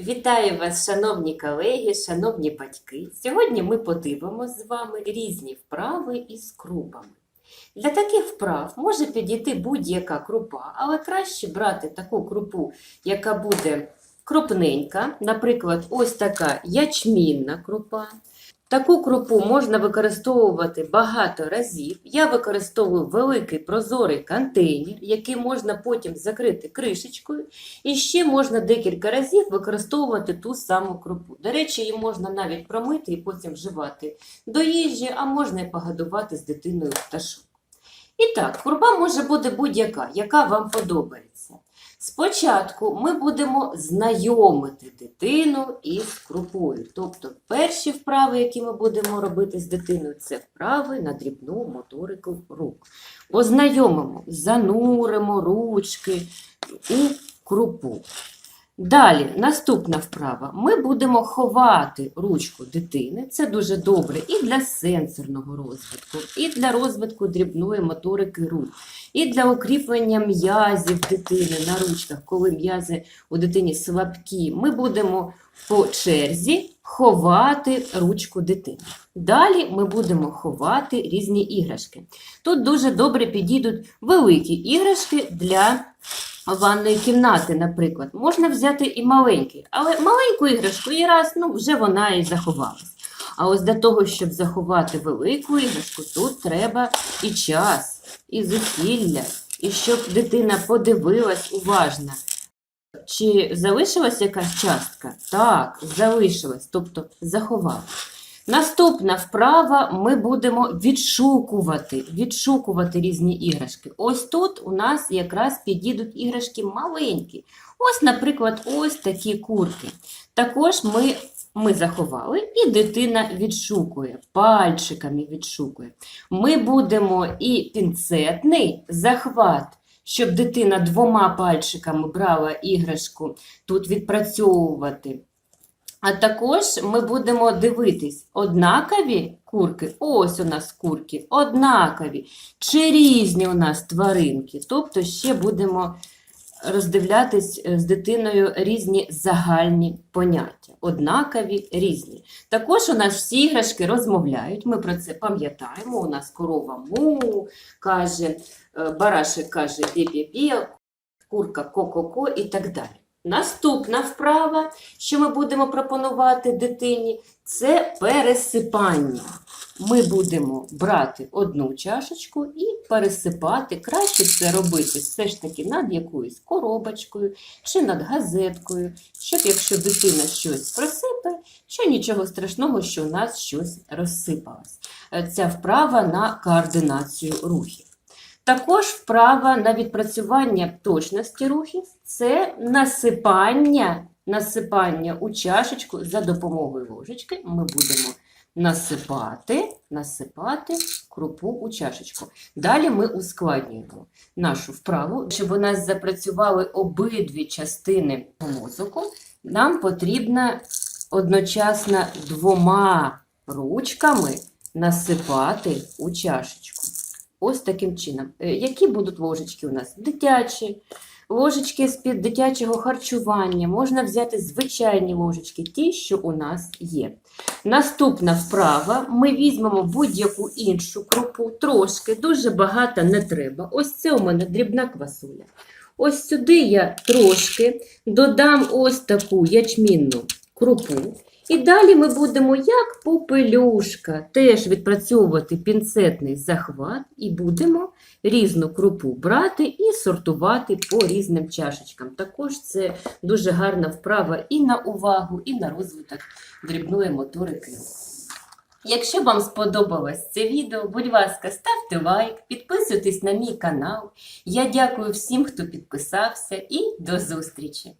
Вітаю вас, шановні колеги, шановні батьки. Сьогодні ми подивимося з вами різні вправи із крупами. Для таких вправ може підійти будь-яка крупа, але краще брати таку крупу, яка буде крупненька, наприклад, ось така ячмінна крупа. Таку крупу можна використовувати багато разів. Я використовую великий прозорий контейнер, який можна потім закрити кришечкою. І ще можна декілька разів використовувати ту саму крупу. До речі, її можна навіть промити і потім вживати до їжі, а можна і погодувати з дитиною пташок. І так, крупа може бути будь-яка, яка вам подобається. Спочатку ми будемо знайомити дитину із крупою. Тобто перші вправи, які ми будемо робити з дитиною, це вправи на дрібну моторику рук. Ознайомимо, зануримо ручки у крупу. Далі, наступна вправа. Ми будемо ховати ручку дитини. Це дуже добре і для сенсорного розвитку, і для розвитку дрібної моторики рук, і для укріплення м'язів дитини на ручках, коли м'язи у дитині слабкі. Ми будемо по черзі ховати ручку дитини. Далі ми будемо ховати різні іграшки. Тут дуже добре підійдуть великі іграшки для ванної кімнати, наприклад. Можна взяти і маленький, але маленьку іграшку і раз, ну, вже вона і заховалась. А ось для того, щоб заховати велику іграшку, тут треба і час, і зусилля, і щоб дитина подивилась уважно. Чи залишилась якась частка? Так, залишилась, тобто заховала. Наступна вправа ми будемо відшукувати, відшукувати різні іграшки. Ось тут у нас якраз підійдуть іграшки маленькі. Ось, наприклад, ось такі курки. Також ми, ми заховали, і дитина відшукує, пальчиками відшукує. Ми будемо і пінцетний захват, щоб дитина двома пальчиками брала іграшку, тут відпрацьовувати. А також ми будемо дивитись, однакові курки, ось у нас курки, однакові, чи різні у нас тваринки. Тобто ще будемо роздивлятись е, з дитиною різні загальні поняття. Однакові, різні. Також у нас всі іграшки розмовляють, ми про це пам'ятаємо. У нас корова му каже, е, барашек каже пі-пі-пі, курка ко-ко-ко і так далі. Наступна вправа, що ми будемо пропонувати дитині, це пересипання. Ми будемо брати одну чашечку і пересипати. Краще це робити все ж таки над якоюсь коробочкою чи над газеткою, щоб якщо дитина щось просипе, що нічого страшного, що у нас щось розсипалось. Е, Ця вправа на координацію рухів. Також вправа на відпрацювання точності рухів це насипання, насипання у чашечку за допомогою ложечки. Ми будемо насипати, насипати крупу у чашечку. Далі ми ускладнюємо нашу вправу, щоб у нас запрацювали обидві частини мозку. Нам потрібно одночасно двома ручками насипати у чашечку. Ось таким чином. Е, Які будуть ложечки у нас? Дитячі, ложечки з-під дитячого харчування. Можна взяти звичайні ложечки, ті, що у нас є. Наступна вправа. Ми візьмемо будь-яку іншу крупу, трошки, дуже багато не треба. Ось це у мене дрібна квасоля. Ось сюди я трошки додам ось таку ячмінну крупу. І далі ми будемо, як попелюшка, теж відпрацьовувати пінцетний захват і будемо різну крупу брати і сортувати по різним чашечкам. Також це дуже гарна вправа і на увагу, і на розвиток дрібної моторики. Якщо вам сподобалось це відео, будь ласка, ставте лайк, підписуйтесь на мій канал. Я дякую всім, хто підписався, і до зустрічі!